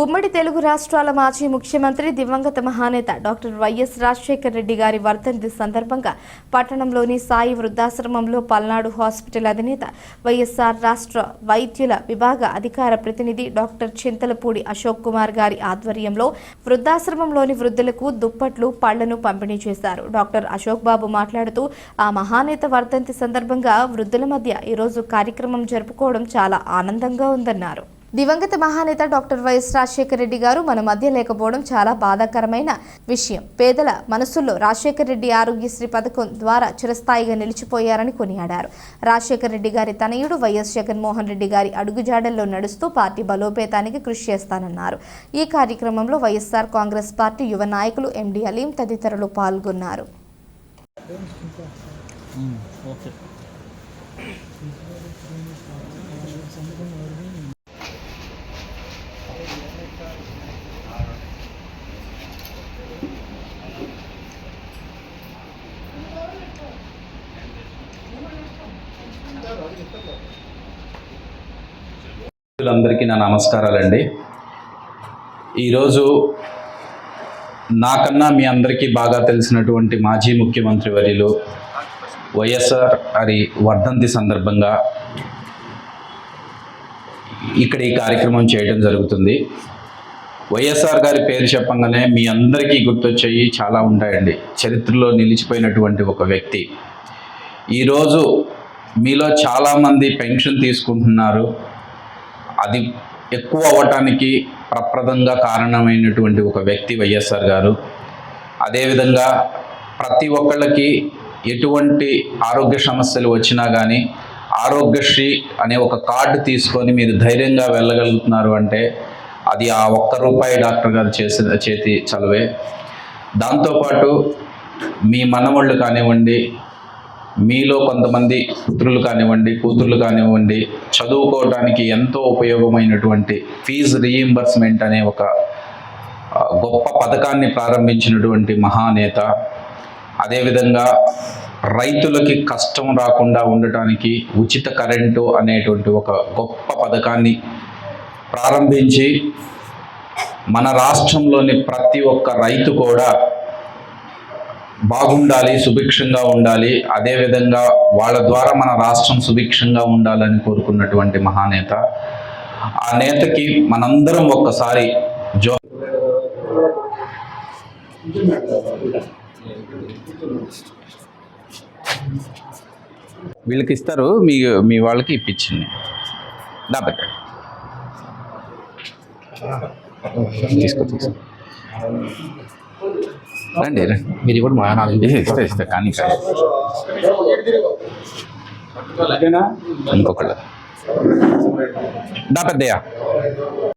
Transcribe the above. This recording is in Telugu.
ఉమ్మడి తెలుగు రాష్ట్రాల మాజీ ముఖ్యమంత్రి దివంగత మహానేత డాక్టర్ వైఎస్ రాజశేఖర రెడ్డి గారి వర్ధంతి సందర్భంగా పట్టణంలోని సాయి వృద్ధాశ్రమంలో పల్నాడు హాస్పిటల్ అధినేత వైఎస్ఆర్ రాష్ట్ర వైద్యుల విభాగ అధికార ప్రతినిధి డాక్టర్ చింతలపూడి అశోక్ కుమార్ గారి ఆధ్వర్యంలో వృద్ధాశ్రమంలోని వృద్ధులకు దుప్పట్లు పళ్ళను పంపిణీ చేశారు. డాక్టర్ అశోక్ బాబు మాట్లాడుతూ ఆ మహానేత వర్ధంతి సందర్భంగా వృద్ధుల మధ్య ఈరోజు కార్యక్రమం జరుపుకోవడం చాలా ఆనందంగా ఉందన్నారు. దివంగత మహానేత డాక్టర్ వైఎస్ రాజశేఖర రెడ్డి గారు మన మధ్య లేకపోవడం చాలా బాధాకరమైన విషయం. పేదల మనసుల్లో రాజశేఖర రెడ్డి ఆరోగ్యశ్రీ పథకం ద్వారా చిరస్థాయిగా నిలిచిపోయారని కొనియాడారు. రాజశేఖర రెడ్డి గారి తనయుడు వైఎస్ జగన్మోహన్ రెడ్డి గారి అడుగుజాడల్లో నడుస్తూ పార్టీ బలోపేతానికి కృషి చేస్తానన్నారు. ఈ కార్యక్రమంలో వైఎస్ఆర్ కాంగ్రెస్ పార్టీ యువ నాయకులు ఎండి అలీం తదితరులు పాల్గొన్నారు. Hmm, ఓకే అందరికీ నా నమస్కారాలండి. ఈరోజు నాకన్నా మీ అందరికీ బాగా తెలిసినటువంటి మాజీ ముఖ్యమంత్రి వర్యులు వైఎస్ఆర్ గారి వర్ధంతి సందర్భంగా ఇక్కడ ఈ కార్యక్రమం చేయడం జరుగుతుంది. వైఎస్ఆర్ గారి పేరు చెప్పంగానే మీ అందరికీ గుర్తొచ్చేవి చాలా ఉంటాయండి. చరిత్రలో నిలిచిపోయినటువంటి ఒక వ్యక్తి. ఈరోజు మీలో చాలామంది పెన్షన్ తీసుకుంటున్నారు. అది ఎక్కువ అవ్వటానికి ప్రప్రదంగా కారణమైనటువంటి ఒక వ్యక్తి వైఎస్ఆర్ గారు. అదేవిధంగా ప్రతి ఒక్కళ్ళకి ఎటువంటి ఆరోగ్య సమస్యలు వచ్చినా కానీ ఆరోగ్యశ్రీ అనే ఒక కార్డు తీసుకొని మీరు ధైర్యంగా వెళ్ళగలుగుతున్నారు అంటే అది ఆ ఒక్క రూపాయి డాక్టర్ గారు చేసిన చేతి చలవే. దాంతోపాటు మీ మనవళ్ళు కానివ్వండి మీలో కొంతమంది పుత్రులు కానివ్వండి కూతుర్లు కానివ్వండి చదువుకోవడానికి ఎంతో ఉపయోగమైనటువంటి ఫీజు రీయింబర్స్మెంట్ అనే ఒక గొప్ప పథకాన్ని ప్రారంభించినటువంటి మహానేత. అదేవిధంగా రైతులకి కష్టం రాకుండా ఉండటానికి ఉచిత కరెంటు అనేటువంటి ఒక గొప్ప పథకాన్ని ప్రారంభించి మన రాష్ట్రంలోని ప్రతి ఒక్క రైతు కూడా బాగుండాలి సుభిక్షంగా ఉండాలి. అదేవిధంగా వాళ్ళ ద్వారా మన రాష్ట్రం సుభిక్షంగా ఉండాలని కోరుకున్నటువంటి మహానేత. ఆ నేతకి మనందరం ఒక్కసారి జో వీళ్ళకి ఇస్తారు మీ మీ వాళ్ళకి ఇప్పించింది. దా పెట్టండి. తీసుకో తీసుకో రండి రండి. మీరు కూడా మా నాలుగు ఇస్తా ఇస్తా కానీ కానీ ఇంకొకళ్ళు. దా పెద్దయ్య.